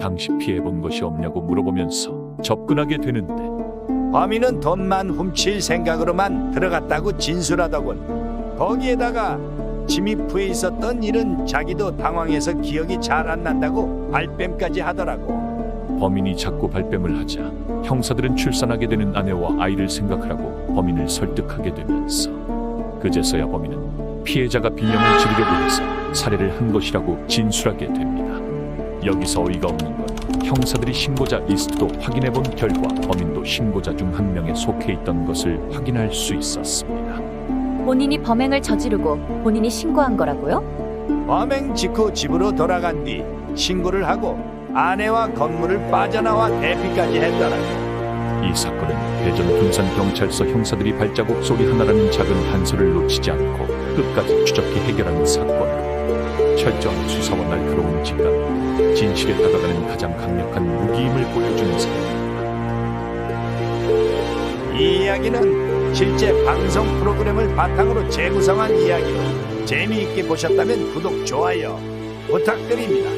당시 피해본 것이 없냐고 물어보면서 접근하게 되는데 범인은 돈만 훔칠 생각으로만 들어갔다고 진술하더군. 거기에다가 침입 후에 있었던 일은 자기도 당황해서 기억이 잘 안 난다고 발뺌까지 하더라고. 범인이 자꾸 발뺌을 하자 형사들은 출산하게 되는 아내와 아이를 생각하라고 범인을 설득하게 되면서 그제서야 범인은 피해자가 비명을 지르려고 해서 살해를 한 것이라고 진술하게 됩니다. 여기서 어이가 없는 건 형사들이 신고자 리스트도 확인해 본 결과 범인도 신고자 중 한 명에 속해 있던 것을 확인할 수 있었습니다. 본인이 범행을 저지르고 본인이 신고한 거라고요? 범행 직후 집으로 돌아간 뒤 신고를 하고 아내와 건물을 빠져나와 대피까지 했더라고. 이 사건은 대전 군산 경찰서 형사들이 발자국 소리 하나라는 작은 단서를 놓치지 않고 끝까지 추적해 해결하는 사건으로 철저한 수사와 날카로운 진단, 진실에 다가가는 가장 강력한 무기임을 보여주는 사건입니다. 이 이야기는 실제 방송 프로그램을 바탕으로 재구성한 이야기로 재미있게 보셨다면 구독, 좋아요 부탁드립니다.